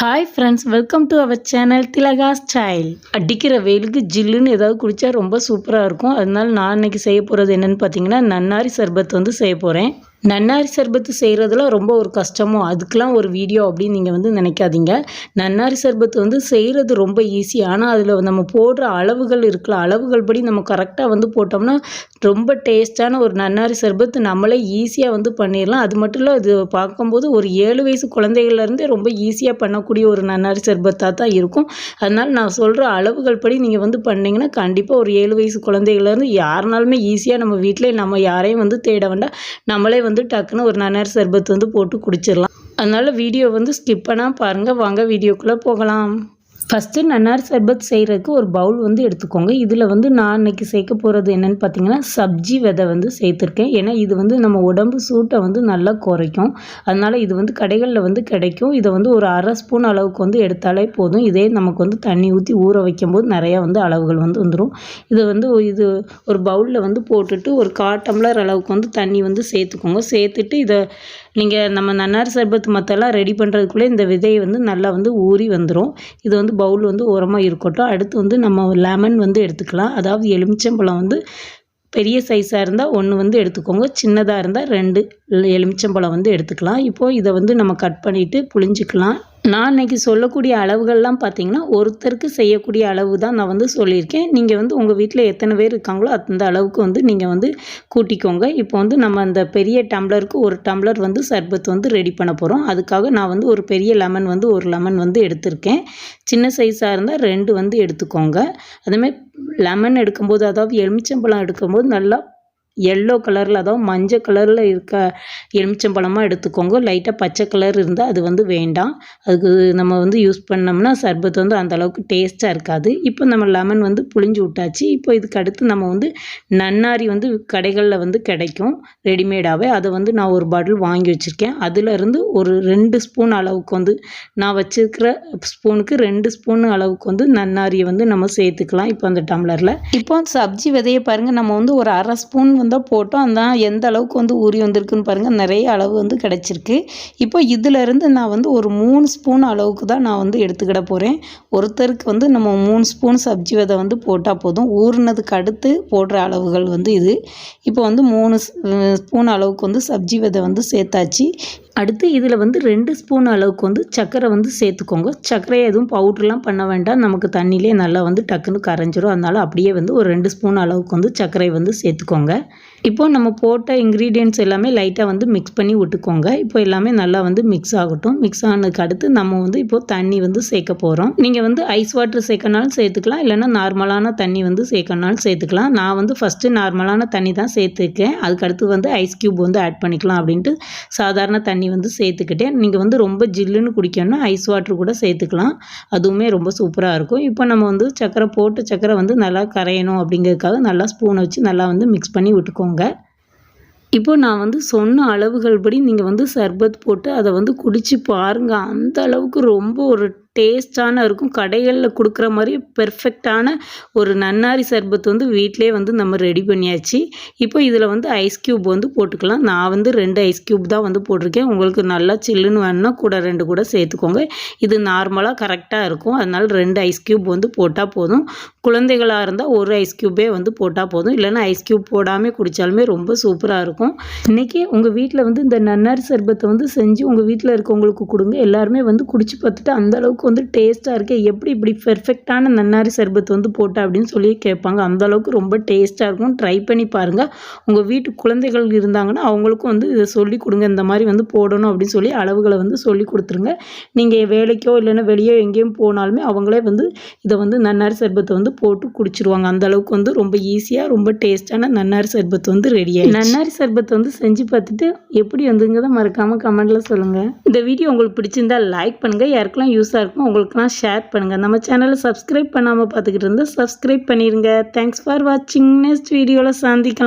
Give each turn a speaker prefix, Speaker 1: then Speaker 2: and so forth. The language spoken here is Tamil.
Speaker 1: Hi friends welcome to our channel Thilaga style அடிக்கிற வெயிலுக்கு ஜில்லுன்னு ஏதாவது குடித்தா ரொம்ப சூப்பராக இருக்கும். அதனால நான் இன்றைக்கி செய்ய போகிறது என்னென்னு பார்த்தீங்கன்னா நன்னாரி சர்பத் வந்து செய்ய போகிறேன் நன்னாரி சர்பத்து செய்கிறதுல ரொம்ப ஒரு கஷ்டமோ அதுக்கெலாம் ஒரு வீடியோ அப்படின்னு நீங்கள் வந்து நினைக்காதீங்க. நன்னாரி சர்பத்து வந்து செய்கிறது ரொம்ப ஈஸி ஆனால் அதில் நம்ம போடுற அளவுகள் இருக்குல்ல அளவுகள் படி நம்ம கரெக்டாக வந்து போட்டோம்னா ரொம்ப டேஸ்ட்டான ஒரு நன்னாரி சர்பத்து நம்மளே ஈஸியாக வந்து பண்ணிடலாம் அது மட்டும் இல்லை இது பார்க்கும்போது ஒரு ஏழு வயசு குழந்தைகள்லேருந்தே ரொம்ப ஈஸியாக பண்ணக்கூடிய ஒரு நன்னாரி சர்பத்தாக தான் இருக்கும். அதனால் நான் சொல்கிற அளவுகள் படி நீங்கள் வந்து பண்ணிங்கன்னா கண்டிப்பாக ஒரு ஏழு வயசு குழந்தைகள்லேருந்து யாருனாலுமே ஈஸியாக நம்ம வீட்டிலே நம்ம யாரையும் வந்து தேட வேண்டாம். நம்மளே வந்து டக்குன்னு ஒரு நன்னாரி சர்பத் வந்து போட்டு குடிச்சிடலாம் அதனால் வீடியோ வந்து ஸ்கிப் பண்ணால் பாருங்கள் வாங்க வீடியோக்குள்ளே போகலாம். ஃபஸ்ட்டு நன்னார் சர்பத் செய்கிறதுக்கு ஒரு பவுல் வந்து எடுத்துக்கோங்க. இதில் வந்து நான் இன்றைக்கி சேர்க்க போகிறது என்னென்னு பார்த்தீங்கன்னா சப்ஜி விதை வந்து சேர்த்துருக்கேன். ஏன்னா இது வந்து நம்ம உடம்பு சூட்டை வந்து நல்லா குறைக்கும். அதனால் இது வந்து கடைகளில் வந்து கிடைக்கும். இதை வந்து ஒரு அரை ஸ்பூன் அளவுக்கு வந்து எடுத்தாலே போதும். இதே நமக்கு வந்து தண்ணி ஊற்றி ஊற வைக்கும்போது நிறையா வந்து அளவுகள் வந்து வந்துடும் இதை வந்து இது ஒரு பவுலில் வந்து போட்டுட்டு ஒரு கா டம்ளர் அளவுக்கு வந்து தண்ணி வந்து சேர்த்துக்கோங்க. சேர்த்துட்டு இதை நீங்கள் நம்ம நன்னார் சர்பத் மற்றெல்லாம் ரெடி பண்ணுறதுக்குள்ளே இந்த விதையை வந்து நல்லா வந்து ஊறி வந்துடும் இது வந்து பவுல் வந்து ஓரமாக இருக்கட்டும். அடுத்து வந்து நம்ம லெமன் வந்து எடுத்துக்கலாம். அதாவது எலுமிச்சம்பழம் வந்து பெரிய சைஸாக இருந்தால் ஒன்று வந்து எடுத்துக்கோங்க. சின்னதாக இருந்தால் ரெண்டு எலுமிச்சம்பழம் வந்து எடுத்துக்கலாம். இப்போது இதை வந்து நம்ம கட் பண்ணிவிட்டு புளிஞ்சிக்கலாம் நான் இன்றைக்கி சொல்லக்கூடிய அளவுகள்லாம் பார்த்தீங்கன்னா ஒருத்தருக்கு செய்யக்கூடிய அளவு தான் நான் வந்து சொல்லியிருக்கேன். நீங்கள் வந்து உங்கள் வீட்டில் எத்தனை பேர் இருக்காங்களோ அந்த அளவுக்கு வந்து நீங்கள் வந்து கூட்டிக்கோங்க. இப்போ வந்து நம்ம அந்த பெரிய டம்ளருக்கு ஒரு டம்ளர் வந்து சர்பத் வந்து ரெடி பண்ண போகிறோம் அதுக்காக நான் வந்து ஒரு பெரிய லெமன் வந்து ஒரு லெமன் வந்து எடுத்திருக்கேன். சின்ன சைஸாக இருந்தால் ரெண்டு வந்து எடுத்துக்கோங்க. அதுமாதிரி லெமன் எடுக்கும்போது அதாவது எலுமிச்சம்பழம் எடுக்கும்போது நல்லா எல்லோ கலரில் அதாவது மஞ்சள் கலரில் இருக்க எலுமிச்சம்பழமாக எடுத்துக்கோங்க. லைட்டாக பச்சை கலர் இருந்தால் அது வந்து வேண்டாம். அதுக்கு நம்ம வந்து யூஸ் பண்ணோம்னா சர்பத் வந்து அந்தளவுக்கு டேஸ்ட்டாக இருக்காது. இப்போ நம்ம லெமன் வந்து புளிஞ்சு விட்டாச்சு. இப்போ இதுக்கு அடுத்து நம்ம வந்து நன்னாரி வந்து கடைகளில் வந்து கிடைக்கும். ரெடிமேடாகவே அதை வந்து நான் ஒரு பாட்டில் வாங்கி வச்சுருக்கேன். அதிலிருந்து ஒரு ரெண்டு ஸ்பூன் அளவுக்கு வந்து நான் வச்சுருக்கிற ஸ்பூனுக்கு ரெண்டு ஸ்பூன் அளவுக்கு வந்து நன்னாரியை வந்து நம்ம சேர்த்துக்கலாம். இப்போ அந்த டம்ளரில் இப்போ சப்ஜி விதையை பாருங்கள் நம்ம வந்து ஒரு அரை ஸ்பூன் வந்து தான் போட்டோம். அந்த எந்த அளவுக்கு வந்து ஊறி வந்திருக்குன்னு பாருங்கள் நிறைய அளவு வந்து கிடச்சிருக்கு. இப்போ இதிலேருந்து நான் வந்து ஒரு மூணு ஸ்பூன் அளவுக்கு தான் நான் வந்து எடுத்துக்கிட போகிறேன் ஒருத்தருக்கு வந்து நம்ம மூணு ஸ்பூன் சப்ஜி விதை வந்து போட்டால் போதும். ஊறினதுக்கு அடுத்து போடுற அளவுகள் வந்து இது. இப்போ வந்து மூணு ஸ்பூன் அளவுக்கு வந்து சப்ஜி விதை வந்து சேர்த்தாச்சு. அடுத்து இதில் வந்து ரெண்டு ஸ்பூன் அளவுக்கு வந்து சர்க்கரை வந்து சேர்த்துக்கோங்க. சர்க்கரை எதுவும் பவுட்ருலாம் பண்ண வேண்டாம். நமக்கு தண்ணியிலே நல்லா வந்து டக்குன்னு கரைஞ்சிரும். அதனால் அப்படியே வந்து ஒரு ரெண்டு ஸ்பூன் அளவுக்கு வந்து சர்க்கரை வந்து சேர்த்துக்கோங்க. இப்போது நம்ம போட்ட இன்க்ரீடியன்ட்ஸ் எல்லாமே லைட்டாக வந்து மிக்ஸ் பண்ணி விட்டுக்கோங்க. இப்போ எல்லாமே நல்லா வந்து மிக்ஸ் ஆகட்டும். மிக்ஸ் ஆனதுக்கு அடுத்து நம்ம வந்து இப்போது தண்ணி வந்து சேர்க்க போகிறோம் நீங்கள் வந்து ஐஸ் வாட்டர் சேர்க்கனாலும் சேர்த்துக்கலாம். இல்லைனா நார்மலான தண்ணி வந்து சேர்க்கனாலும் சேர்த்துக்கலாம். நான் வந்து ஃபஸ்ட்டு நார்மலான தண்ணி தான் சேர்த்துருக்கேன். அதுக்கடுத்து வந்து ஐஸ் க்யூப் வந்து ஆட் பண்ணிக்கலாம் அப்படின்ட்டு சாதாரண தண்ணி வந்து சேர்த்துக்கிட்டேன். நீங்கள் வந்து ரொம்ப ஜில்லுன்னு குடிக்கணும்னா ஐஸ் வாட்டர் கூட சேர்த்துக்கலாம். அதுவுமே ரொம்ப சூப்பராக இருக்கும். இப்போ நம்ம வந்து சக்கரை போட்டு சக்கரை வந்து நல்லா கரையணும் அப்படிங்கிறதுக்காக நல்லா ஸ்பூனை வச்சு நல்லா வந்து மிக்ஸ் பண்ணி விட்டுக்கோங்க. இப்போ நான் வந்து சொன்ன அளவுகள் படி நீங்கள் வந்து சர்பத் போட்டு அதை வந்து குடித்து பாருங்கள் அந்த அளவுக்கு ரொம்ப ஒரு டேஸ்ட்டான இருக்கும். கடைகளில் கொடுக்குற மாதிரி பெர்ஃபெக்டான ஒரு நன்னாரி சர்பத் வந்து வீட்டிலே வந்து நம்ம ரெடி பண்ணியாச்சு. இப்போ இதில் வந்து ஐஸ் க்யூப் வந்து போட்டுக்கலாம். நான் வந்து ரெண்டு ஐஸ் க்யூப் தான் வந்து போட்டிருக்கேன். உங்களுக்கு நல்லா சில்லுன்னு வேணுன்னா கூட ரெண்டு கூட சேர்த்துக்கோங்க. இது நார்மலாக கரெக்டாக இருக்கும். அதனால் ரெண்டு ஐஸ் க்யூப் வந்து போட்டால் போதும். குழந்தைகளாக இருந்தால் ஒரு ஐஸ் க்யூப்பே வந்து போட்டால் போதும். இல்லைன்னா ஐஸ் க்யூப் போடாமல் குடித்தாலுமே ரொம்ப சூப்பராக இருக்கும். இன்றைக்கி உங்கள் வீட்டில் வந்து இந்த நன்னாரி சர்பத்தை வந்து செஞ்சு உங்கள் வீட்டில் இருக்கவங்களுக்கு கொடுங்க. எல்லாருமே வந்து குடிச்சு பார்த்துட்டு அந்தளவுக்கு வந்து டேஸ்ட்டாக இருக்கே. எப்படி இப்படி பெர்ஃபெக்டான நன்னாரி சர்பத் வந்து போட்டா அப்படின்னு சொல்லி கேட்பாங்க. அந்தளவுக்கு ரொம்ப டேஸ்ட்டாக இருக்கும். ட்ரை பண்ணி பாருங்கள் உங்கள் வீட்டு குழந்தைகள் இருந்தாங்கன்னா அவங்களுக்கும் வந்து இதை சொல்லி கொடுங்க. இந்த மாதிரி வந்து போடணும் அப்படின்னு சொல்லி அளவுகளை வந்து சொல்லி கொடுத்துருங்க. நீங்கள் வேலைக்கோ இல்லைன்னா வெளியே எங்கேயும் போனாலுமே அவங்களே வந்து இதை வந்து நன்னாரி சர்பத்தை வந்து போட்டு குடிச்சிருவாங்க. அந்த அளவுக்கு வந்து ரொம்ப ஈஸியாக ரொம்ப டேஸ்ட்டான நன்னாரி சர்பத் வந்து ரெடி ஆகி நன்னாரி சர்பத் வந்து செஞ்சு பார்த்துட்டு எப்படி வந்துங்கிறத மறக்காமல் கமெண்ட்டில் சொல்லுங்கள் இந்த வீடியோ உங்களுக்கு பிடிச்சிருந்தா லைக் பண்ணுங்கள் யாருக்கெல்லாம் யூஸாக இருக்கும் உங்களுக்குலாம் ஷேர் பண்ணுங்கள் நம்ம சேனலை சப்ஸ்கிரைப் பண்ணாமல் பார்த்துக்கிட்டு இருந்தால் சப்ஸ்கிரைப் பண்ணிடுங்க தேங்க்ஸ் ஃபார் வாட்சிங் நெக்ஸ்ட் வீடியோவில் சந்திக்கலாம்.